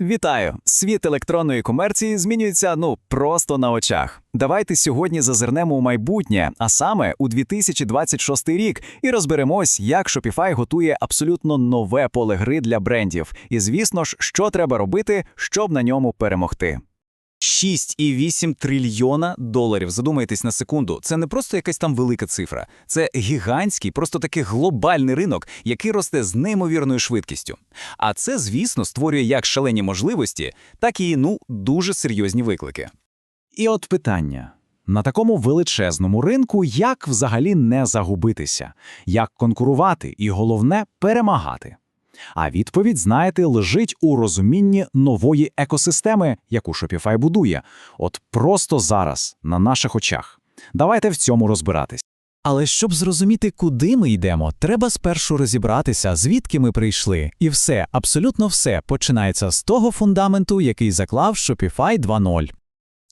Вітаю! Світ електронної комерції змінюється ну просто на очах. Давайте сьогодні зазирнемо у майбутнє, а саме у 2026 рік, і розберемось, як Shopify готує абсолютно нове поле гри для брендів. І звісно ж, що треба робити, щоб на ньому перемогти. 6,8 трильйона доларів. Задумайтесь на секунду. Це не просто якась там велика цифра, це гігантський, просто такий глобальний ринок, який росте з неймовірною швидкістю. А це, звісно, створює як шалені можливості, так і ну дуже серйозні виклики. І от питання. На такому величезному ринку як взагалі не загубитися, як конкурувати і, головне, перемагати? А відповідь, знаєте, лежить у розумінні нової екосистеми, яку Shopify будує. От просто зараз, на наших очах. Давайте в цьому розбиратись. Але щоб зрозуміти, куди ми йдемо, треба спершу розібратися, звідки ми прийшли. І все, абсолютно все, починається з того фундаменту, який заклав Shopify 2.0.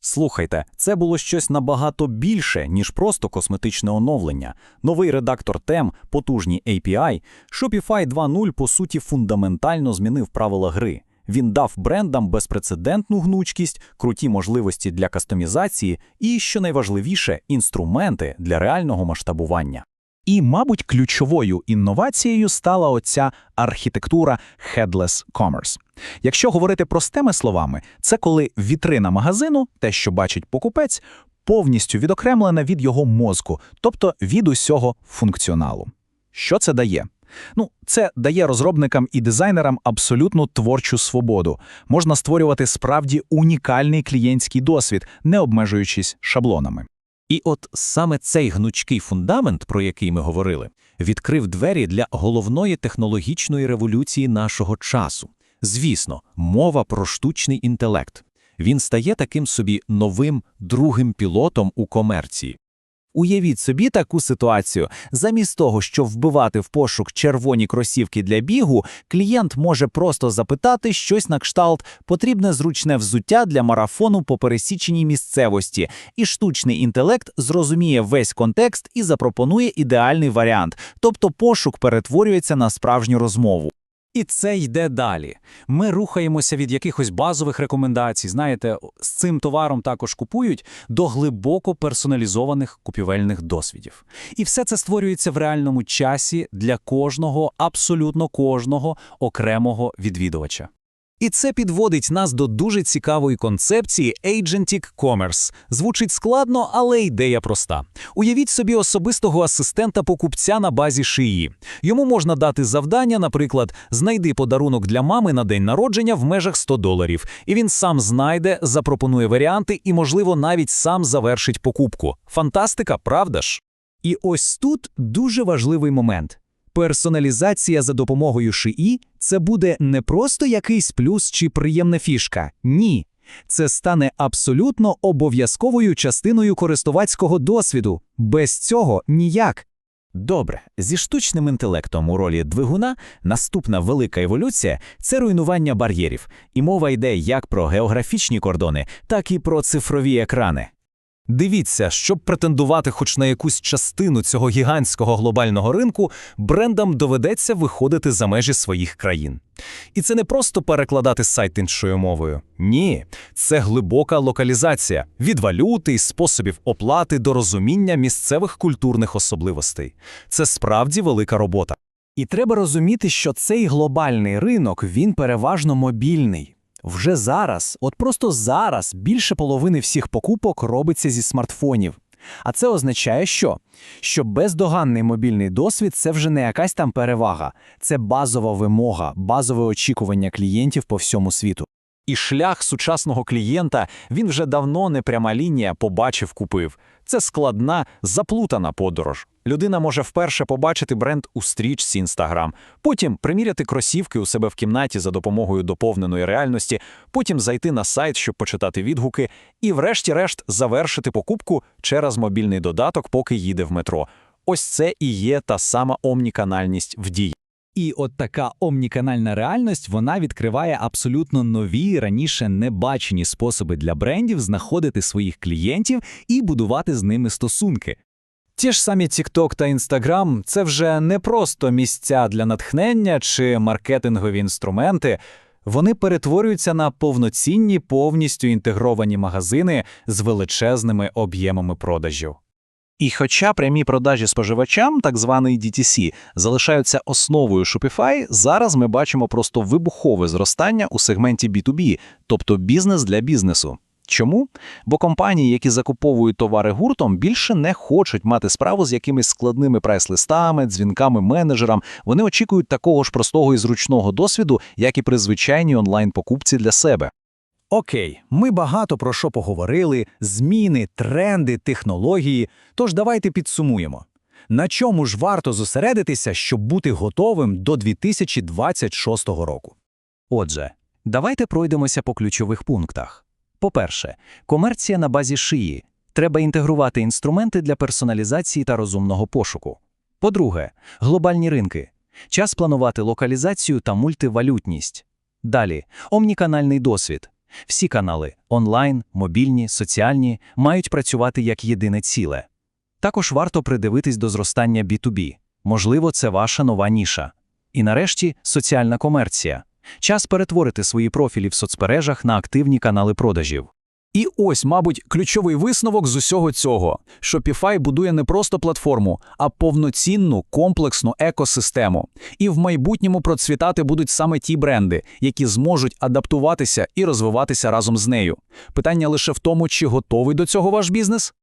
Слухайте, це було щось набагато більше, ніж просто косметичне оновлення. Новий редактор тем, потужні API, Shopify 2.0 по суті фундаментально змінив правила гри. Він дав брендам безпрецедентну гнучкість, круті можливості для кастомізації і, що найважливіше, інструменти для реального масштабування. І, мабуть, ключовою інновацією стала оця архітектура Headless Commerce. Якщо говорити простими словами, це коли вітрина магазину, те, що бачить покупець, повністю відокремлена від його мозку, тобто від усього функціоналу. Що це дає? Ну, це дає розробникам і дизайнерам абсолютну творчу свободу. Можна створювати справді унікальний клієнтський досвід, не обмежуючись шаблонами. І от саме цей гнучкий фундамент, про який ми говорили, відкрив двері для головної технологічної революції нашого часу. Звісно, мова про штучний інтелект. Він стає таким собі новим другим пілотом у комерції. Уявіть собі таку ситуацію. Замість того, щоб вбивати в пошук червоні кросівки для бігу, клієнт може просто запитати щось на кшталт потрібне зручне взуття для марафону по пересіченій місцевості, і штучний інтелект зрозуміє весь контекст і запропонує ідеальний варіант, тобто пошук перетворюється на справжню розмову. І це йде далі. Ми рухаємося від якихось базових рекомендацій, знаєте, з цим товаром також купують, до глибоко персоналізованих купівельних досвідів. І все це створюється в реальному часі для кожного, абсолютно кожного окремого відвідувача. І це підводить нас до дуже цікавої концепції Agentic Commerce. Звучить складно, але ідея проста. Уявіть собі особистого асистента покупця на базі шиї. Йому можна дати завдання, наприклад, знайди подарунок для мами на день народження в межах 100 доларів. І він сам знайде, запропонує варіанти і, можливо, навіть сам завершить покупку. Фантастика, правда ж? І ось тут дуже важливий момент. Персоналізація за допомогою шиї – це буде не просто якийсь плюс чи приємна фішка. Ні. Це стане абсолютно обов'язковою частиною користувацького досвіду. Без цього ніяк. Добре, зі штучним інтелектом у ролі двигуна наступна велика еволюція це руйнування бар'єрів. І мова йде як про географічні кордони, так і про цифрові екрани. Дивіться, щоб претендувати хоч на якусь частину цього гігантського глобального ринку, брендам доведеться виходити за межі своїх країн. І це не просто перекладати сайт іншою мовою. Ні, це глибока локалізація від валюти і способів оплати до розуміння місцевих культурних особливостей. Це справді велика робота. І треба розуміти, що цей глобальний ринок він переважно мобільний. Вже зараз, от просто зараз, більше половини всіх покупок робиться зі смартфонів. А це означає, що? Що бездоганний мобільний досвід це вже не якась там перевага, це базова вимога, базове очікування клієнтів по всьому світу. І шлях сучасного клієнта він вже давно не пряма лінія побачив, купив. Це складна, заплутана подорож. Людина може вперше побачити бренд у стрічці Instagram, потім приміряти кросівки у себе в кімнаті за допомогою доповненої реальності, потім зайти на сайт, щоб почитати відгуки, і, врешті-решт, завершити покупку через мобільний додаток, поки їде в метро. Ось це і є та сама омніканальність в дії. І от така омніканальна реальність вона відкриває абсолютно нові раніше небачені способи для брендів знаходити своїх клієнтів і будувати з ними стосунки. Ті ж самі TikTok та Instagram – це вже не просто місця для натхнення чи маркетингові інструменти. Вони перетворюються на повноцінні, повністю інтегровані магазини з величезними об'ємами продажів. І хоча прямі продажі споживачам, так званий DTC, залишаються основою Shopify, зараз ми бачимо просто вибухове зростання у сегменті B2B, тобто бізнес для бізнесу. Чому? Бо компанії, які закуповують товари гуртом, більше не хочуть мати справу з якимись складними прайс-листами, дзвінками менеджерам. Вони очікують такого ж простого і зручного досвіду, як і при звичайній онлайн-покупці для себе. Окей, ми багато про що поговорили: зміни, тренди, технології. Тож давайте підсумуємо. На чому ж варто зосередитися, щоб бути готовим до 2026 року? Отже, давайте пройдемося по ключових пунктах. По-перше, комерція на базі шиї. Треба інтегрувати інструменти для персоналізації та розумного пошуку. По-друге, глобальні ринки. Час планувати локалізацію та мультивалютність. Далі, омніканальний досвід. Всі канали – онлайн, мобільні, соціальні – мають працювати як єдине ціле. Також варто придивитись до зростання B2B. Можливо, це ваша нова ніша. І нарешті – соціальна комерція. Час перетворити свої профілі в соцмережах на активні канали продажів. І ось, мабуть, ключовий висновок з усього цього. Shopify будує не просто платформу, а повноцінну комплексну екосистему. І в майбутньому процвітати будуть саме ті бренди, які зможуть адаптуватися і розвиватися разом з нею. Питання лише в тому, чи готовий до цього ваш бізнес?